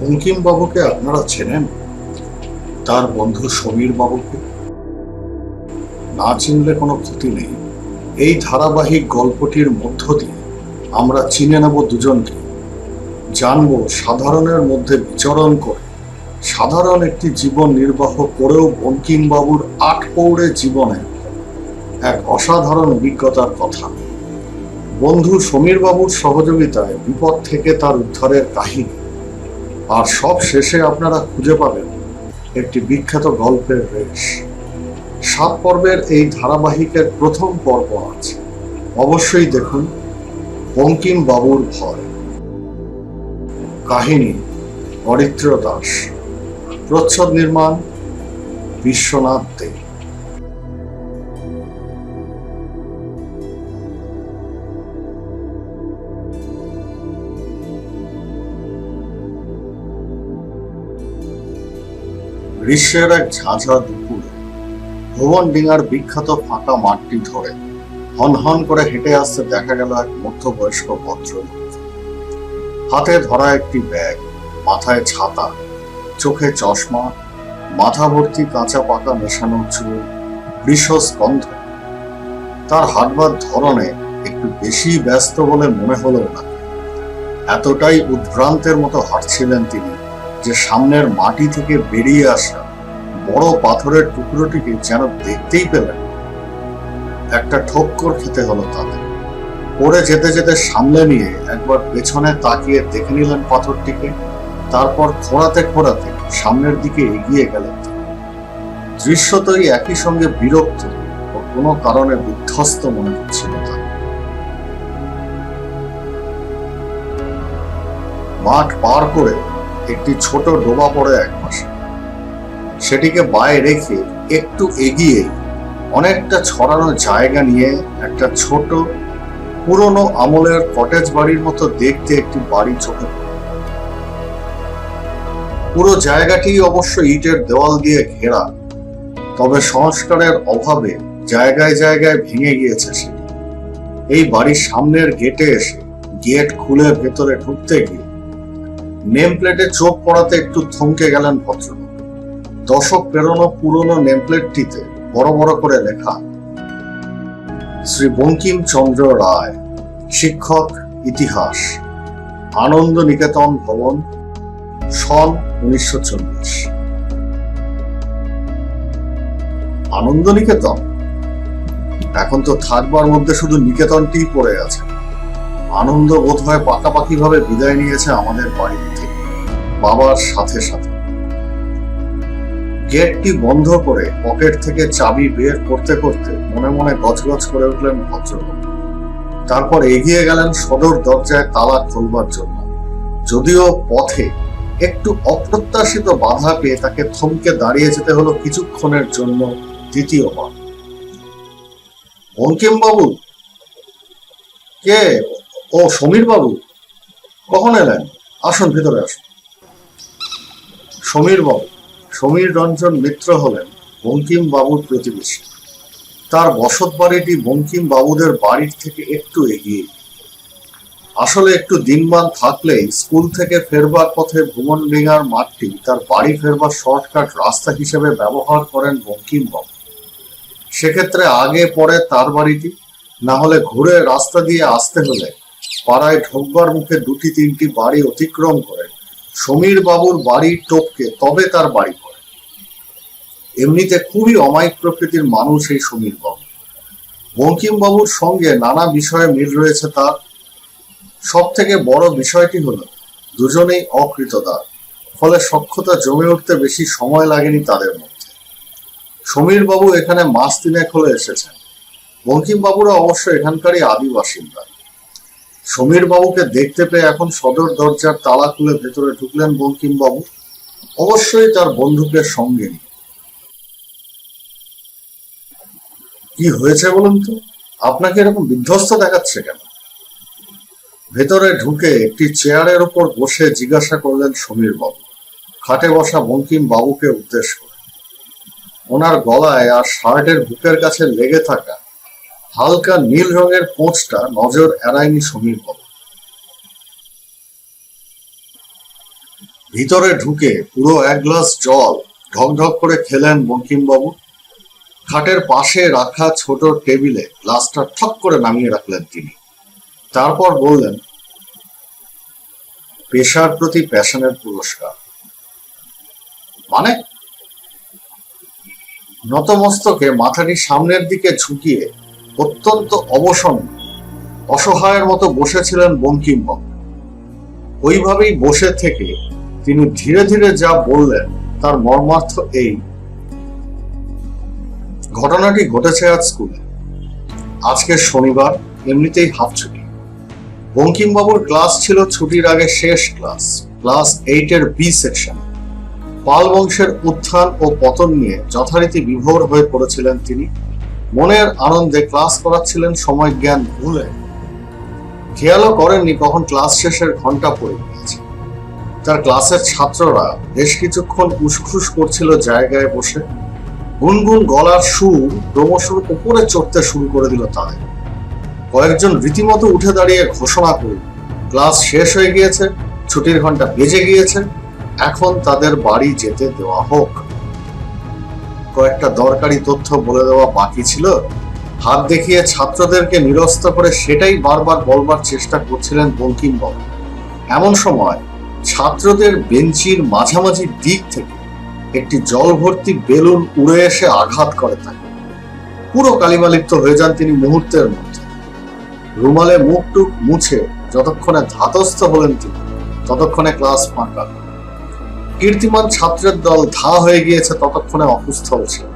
বঙ্কিম বাবুকে আপনারা চেনেন? তার বন্ধু সমীর বাবুকে না চিনলে কোনো ক্ষতি নেই। এই ধারাবাহিক গল্পটির মধ্য দিয়ে আমরা চিনে নেব দুজনকে। জানব সাধারণের মধ্যে বিচরণ করে সাধারণ একটি জীবন নির্বাহ করেও বঙ্কিম বাবুর আট পৌড়ে জীবনে এক অসাধারণ অভিজ্ঞতার কথা। বন্ধু সমীর বাবুর সহযোগিতায় বিপদ থেকে তার উদ্ধারের কাহিনী আর সব শেষে আপনারা খুঁজে পাবেন একটি বিখ্যাত গল্পের রেশ। সাত পর্বের এই ধারাবাহিকের প্রথম পর্ব আছে অবশ্যই দেখুন বঙ্কিম বাবুর ভয়। কাহিনী অরিত্র দাস। প্রচ্ছদ নির্মাণ বিশ্বনাথ দে। গ্রীষ্মের এক ঝাঁঝা দুপুরে ভুবন ডিঙার বিখ্যাত ফাঁকা মাঠটি ধরে হন হন করে হেঁটে আসতে দেখা গেল এক মধ্যবয়স্ক ভদ্রলোক। হাতে ধরা একটি ব্যাগ, মাথায় ছাতা, চোখে চশমা, মাথা ভর্তি কাঁচা পাকা মেশানো চুল বৃষস্কন্ধ তার হাঁটবার ধরনে একটু বেশি ব্যস্ত বলে মনে হলো না। এতটাই উদ্ভ্রান্তের মতো হাঁটছিলেন তিনি। যে সামনের মাটি থেকে বেরিয়ে আসা বড় পাথরের টুকরোটিকে যেন দেখতেই পেলেন। একটা ঠক্কর খেতে হলো তাদের। পড়ে যেতে যেতে সামলে নিয়ে একবার পেছনে তাকিয়ে দেখে নিলেন পাথরটিকে। তারপর খোঁড়াতে খোঁড়াতে সামনের দিকে এগিয়ে গেলেন। দৃশ্যতই একই সঙ্গে বিরক্ত ও কোনো কারণে বিধ্বস্ত মনে হচ্ছিল তার। মাঠ পার করে একটি ছোট ডোবা পড়ে এক পাশে সেটিকে বায়ে রেখে একটু এগিয়ে অনেকটা ছড়ানো জায়গা নিয়ে একটা ছোট, পুরনো আমলের কটেজ বাড়ির মতো দেখতে একটি বাড়ি চোখে পুরো জায়গাটি অবশ্য ইটের দেওয়াল দিয়ে ঘেরা, তবে সংস্কারের অভাবে জায়গায় জায়গায় ভেঙে গিয়েছে সেটি। এই বাড়ির সামনের গেটে এসে গেট খুলে ভেতরে ঢুকতে গিয়ে নেম প্লেটে চোখ পড়াতে একটু থমকে গেলেন ভদ্রলোক। দশক পেরোনো পুরনো নেমপ্লেটটিতে বড় বড় করে লেখা, শ্রী বঙ্কিমচন্দ্র রায়, শিক্ষক, ইতিহাস আনন্দ নিকেতন ভবন, সন উনিশশো চল্লিশ। আনন্দ নিকেতন এখন তো থাকবার মধ্যে শুধু নিকেতনটিই পড়ে আছে। আনন্দ বোধ হয় পাকাপাকি ভাবে বিদায় নিয়েছে আমাদের বাড়ি। থেকে বাবার সাথে সাথে। গেটটি বন্ধ করে পকেট থেকে চাবি বের করতে করতে মনে মনে গজগজ করে উঠলেন ভদ্রলোক। তারপর এগিয়ে গেলেন সদর দরজায় তালা খুলবার জন্য। যদিও পথে একটু অপ্রত্যাশিত বাধা পেয়ে তাকে থমকে দাঁড়িয়ে যেতে হলো কিছুক্ষণের জন্য দ্বিতীয়বার। বঙ্কিম বাবু কে? ও সমীর বাবু কখন এলেন? আসুন, ভিতরে আসুন। সমীর বাবু সমীর রঞ্জন মিত্র হলেন বঙ্কিম বাবুর প্রতিবেশী। তার বসত বাড়িটি বঙ্কিম বাবুদের বাড়ির থেকে একটু এগিয়ে। আসলে একটু দিনমান থাকলেই স্কুল থেকে ফেরবার পথে ভুবন ডিঙার মাঠটি তার বাড়ি ফেরবার শর্টকাট রাস্তা হিসেবে ব্যবহার করেন বঙ্কিম বাবু সেক্ষেত্রে আগে পরে তার বাড়িটি, না হলে ঘুরে রাস্তা দিয়ে আসতে হলে পাড়ায় ঢোকবার মুখে দুটি তিনটি বাড়ি অতিক্রম করে। সমীর বাবুর বাড়ি টপকে তবে তার বাড়ি পড়ে এমনিতে খুবই অমায়িক প্রকৃতির মানুষ এই সমীর বাবু বঙ্কিম বাবুর সঙ্গে নানা বিষয়ে মিল রয়েছে তার। সব থেকে বড় বিষয়টি হল, দুজনেই অকৃতদার, ফলে সক্ষতা জমে উঠতে বেশি সময় লাগেনি তাদের মধ্যে। সমীর বাবু এখানে মাস তিনেক হলে এসেছেন। বঙ্কিম বাবুরা অবশ্য এখানকারই আদি বাসিন্দা সমীর বাবুকে দেখতে পেয়ে এখন সদর দরজার তালা খুলে ভেতরে ঢুকলেন বঙ্কিম বাবু অবশ্যই তার বন্ধুকে সঙ্গে নিয়ে কি হয়েছে বলুন তো? আপনাকে এরকম বিধ্বস্ত দেখাচ্ছে কেন? ভেতরে ঢুকে একটি চেয়ারের উপর বসে জিজ্ঞাসা করলেন সমীর বাবু খাটে বসা বঙ্কিম বাবুকে উদ্দেশ্য ওনার গলায় আর শার্টের বুকের কাছে লেগে থাকা হালকা নীল রঙের কোঁচটা নজর এড়ায়নি সমীর বাবু। ভিতরে ঢুকে পুরো এক গ্লাস জল ঢকঢক করে খেলেন বঙ্কিমবাবু। খাটের পাশে রাখা ছোট টেবিলে গ্লাসটা ঠক করে নামিয়ে রাখলেন তিনি। তারপর বললেন, পেশার প্রতি প্যাশনের পুরস্কার। মানে? নতমস্তকে মাথাটি সামনের দিকে ঝুঁকিয়ে অত্যন্ত অবসন্ন। অসহায়ের মতো বসেছিলেন বঙ্কিমবাবু ওইভাবেই বসে থেকে তিনি ধীরে ধীরে যা বললেন, তার মর্মার্থ এই। ঘটনাটি ঘটেছে আজ স্কুলে। আজকে শনিবার, এমনিতেই হাফ ছুটি। বঙ্কিমবাবুর ক্লাস ছিল ছুটির আগে শেষ ক্লাস ক্লাস এইটের বি সেকশন। পাল বংশের উত্থান ও পতন নিয়ে যথারীতি বিভোর হয়ে পড়েছিলেন তিনি। মনের আনন্দে ক্লাস করাচ্ছিলেন সময় জ্ঞান ভুলে। খেয়ালও করেননি কখন ক্লাস শেষের ঘণ্টা পড়ে গিয়েছে। তার ক্লাসের ছাত্ররা বেশ কিছুক্ষণ উসখুস করছিল জায়গায় বসে। গুনগুন গলার সুর ক্রমশ উপরে চড়তে শুরু করে দিল তাদের। কয়েকজন রীতিমতো উঠে দাঁড়িয়ে ঘোষণা করল ক্লাস শেষ হয়ে গিয়েছে, ছুটির ঘণ্টা বেজে গিয়েছে, এখন তাদের বাড়ি যেতে দেওয়া হোক। কয়েকটা দরকারি তথ্য বলে দেওয়া বাকি ছিল। হাত দেখিয়ে ছাত্রদেরকে নিরস্ত করে সেটাই বারবার বলবার চেষ্টা করছিলেন বঙ্কিমবাবু। এমন সময় ছাত্রদের বেঞ্চির মাঝামাঝি দিক থেকে একটি জল ভর্তি বেলুন উড়ে এসে আঘাত করে তাকে। পুরো কালিমালিপ্ত হয়ে যান তিনি মুহূর্তের মধ্যে। রুমালে মুখ টুক মুছে যতক্ষণে ধাতস্থ হলেন তিনি, ততক্ষণে ক্লাস ফাঁকা। কীর্তিমান ছাত্রের দল ধা হয়ে গিয়েছে ততক্ষণে অকুস্থল ছিল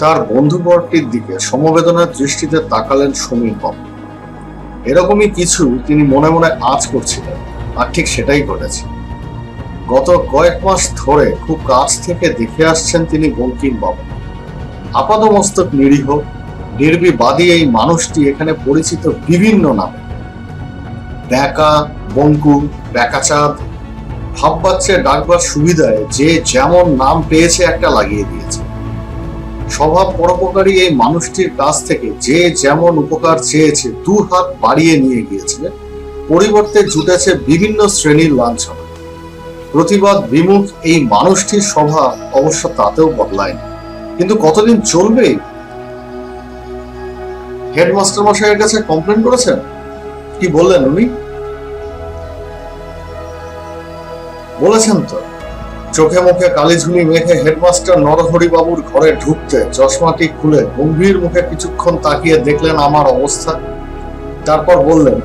তার বন্ধুবরটির দিকে সমবেদনার দৃষ্টিতে তাকালেন সমীর বাবু। এরকমই কিছু তিনি মনে মনে আজ করছিলেন, আর ঠিক সেটাই ঘটেছে। গত কয়েক মাস ধরে খুব কাছ থেকে দেখে আসছেন তিনি বঙ্কিম বাবু। আপাদমস্তক নিরীহ, নির্বিবাদী এই মানুষটি এখানে পরিচিত বিভিন্ন নামে। ব্যাকা, বঙ্কু, ব্যাকাচাঁদ ভাববাচ্ছে, ডাকবার সুবিধায় যে যেমন নাম পেয়েছে একটা লাগিয়ে দিয়েছে। স্বভাব পরোপকারী এই মানুষটির কাছ থেকে যে যেমন উপকার চেয়েছে, দু হাত বাড়িয়ে নিয়ে গিয়েছে, পরিবর্তে জুটেছে বিভিন্ন শ্রেণির লাঞ্ছনা। প্রতিবাদ, বিমুখ এই মানুষটির স্বভাব অবশ্য তাতেও বদলায়নি। কিন্তু কতদিন চলবে? হেডমাস্টার মশাইয়ের কাছে কমপ্লেন করেছেন? কি বললেন উনি? বলেছেন তো, চোখে মুখে কালিঝুলি মেখে হেডমাস্টার নরহরি বাবুর ঘরে ঢুকতে চশমাটি খুলে গম্ভীর মুখে কিছুক্ষণ তাকিয়ে দেখলেন আমার অবস্থা। তারপর বললেন,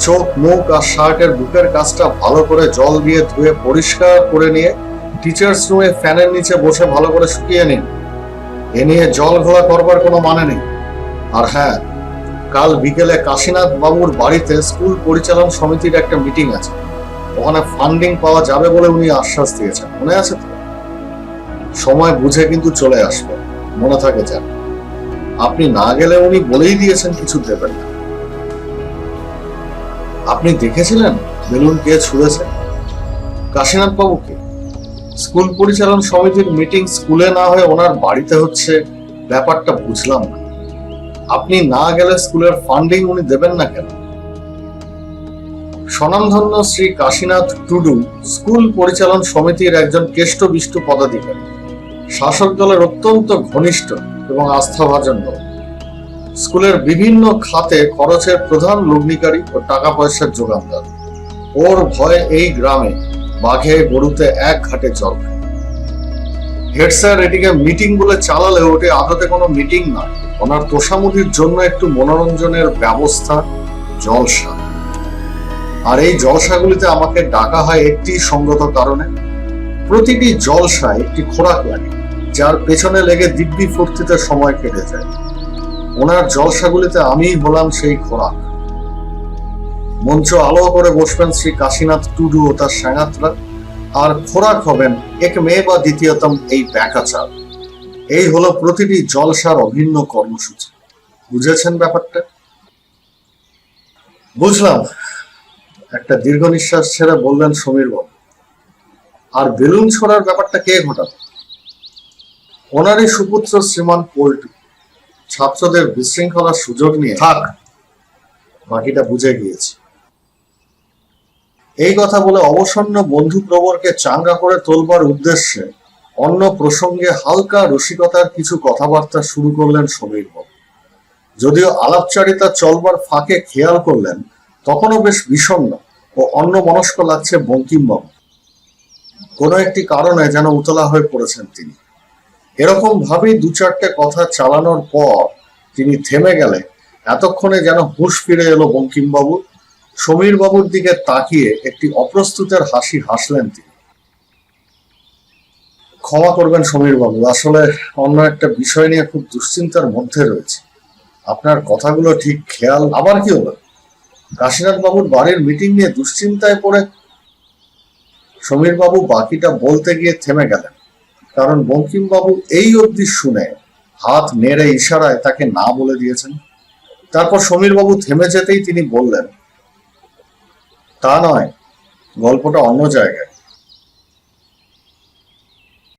চোখ, মুখ আর শার্টের বুকের কাজটা ভালো করে জল দিয়ে ধুয়ে পরিষ্কার করে নিয়ে টিচার্স রুমে ফ্যানের নিচে বসে ভালো করে শুকিয়ে নিন। এ নিয়ে জল ঘোলা করবার কোনো মানে নেই। আর হ্যাঁ কাল বিকেলে কাশীনাথ বাবুর বাড়িতে স্কুল পরিচালন সমিতির একটা মিটিং আছে। ওখানে ফান্ডিং পাওয়া যাবে বলে উনি আশ্বাস দিয়েছেন। মনে আছে তো? সময় বুঝে কিন্তু চলে আসবে। মনে থাকে যান। আপনি না গেলে উনি বলেই দিয়েছেন কিছু দেবেন না। আপনি দেখেছিলেন বেলুন কে ছুঁড়েছে? কাশীনাথ বাবুকে স্কুল পরিচালন সমিতির মিটিং স্কুলে না হয়ে ওনার বাড়িতে হচ্ছে, ব্যাপারটা বুঝলাম না। আপনি না গেলে স্কুলের ফান্ডিং উনি দেবেন না কেন? স্বনামধন্য শ্রী কাশীনাথ টুডু স্কুল পরিচালন সমিতির একজন কেষ্টবিষ্ট পদাধিকারী। শাসক দলের অত্যন্ত ঘনিষ্ঠ এবং আস্থাভাজন লোক স্কুলের বিভিন্ন খাতে খরচের প্রধান লগ্নিকারী ও টাকা পয়সার যোগানদার। ওর ভয়ে এই গ্রামে বাঘে গরুতে এক ঘাটে খায়। হেড স্যার এটিকে মিটিং বলে চালালেও ওটি আদতে কোনো মিটিং নয়। ওনার তোষামুদির জন্য একটু মনোরঞ্জনের ব্যবস্থা জলসা আর এই জলসাগুলিতে আমাকে ডাকা হয় একটি সঙ্গত কারণে। প্রতিটি জলসায় একটি খোরাক লাগে, যার পেছনে লেগে দিব্যি ফুর্তিতে সময় কেটে যায়। ওনার জলসাগুলিতে আমিই হলাম সেই খোরাক। মঞ্চ আলো করে বসবেন শ্রী কাশীনাথ টুডু ও তার সাঙাতরা আর খোরাক হবেন এক মেয়ে বা দ্বিতীয়তম এই ব্যাকাচার। এই হলো প্রতিটি জলসার অভিন্ন কর্মসূচি। বুঝেছেন ব্যাপারটা? বুঝলাম। একটা দীর্ঘ নিঃশ্বাস ছেড়ে বললেন সমীর বাবু আর বেলুন ছড়ার ব্যাপারটা কে ঘটাবে? ওনারই সুপুত্র শ্রীমান পল্টু ছাত্রদের বিশৃঙ্খলার সুযোগ নিয়ে থাক। বাকিটা বুঝে গিয়েছি। এই কথা বলে অবসন্ন বন্ধু প্রবরকে চাঙ্গা করে তোলবার উদ্দেশ্যে অন্য প্রসঙ্গে হালকা রসিকতার কিছু কথাবার্তা শুরু করলেন সমীর বাবু। যদিও আলাপচারিতা চলবার ফাঁকে খেয়াল করলেন তখনও বেশ বিষণ্ণ ও অন্য মনস্ক লাগছে বঙ্কিমবাবু। কোনো একটি কারণে যেন উতলা হয়ে পড়েছেন তিনি। এরকম ভাবেই দু চারটে কথা চালানোর পর তিনি থেমে গেলে এতক্ষণে যেন হুঁশ ফিরে এলো বঙ্কিমবাবুর। সমীর বাবুর দিকে তাকিয়ে একটি অপ্রস্তুতের হাসি হাসলেন তিনি। ক্ষমা করবেন সমীর বাবু আসলে অন্য একটা বিষয় নিয়ে খুব দুশ্চিন্তার মধ্যে রয়েছে। আপনার কথাগুলো ঠিক খেয়াল আবার কি হলো? কাশীনাথ বাবুর বাড়ির মিটিং নিয়ে দুশ্চিন্তায় পড়ে সমীর বাবু বাকিটা বলতে গিয়ে থেমে গেলেন। কারণ বঙ্কিমবাবু এই অবধি শুনে হাত নেড়ে ইশারায় তাকে না বলে দিয়েছেন। তারপর সমীরবাবু থেমে যেতেই তিনি বললেন, তা নয়, গল্পটা অন্য জায়গায়।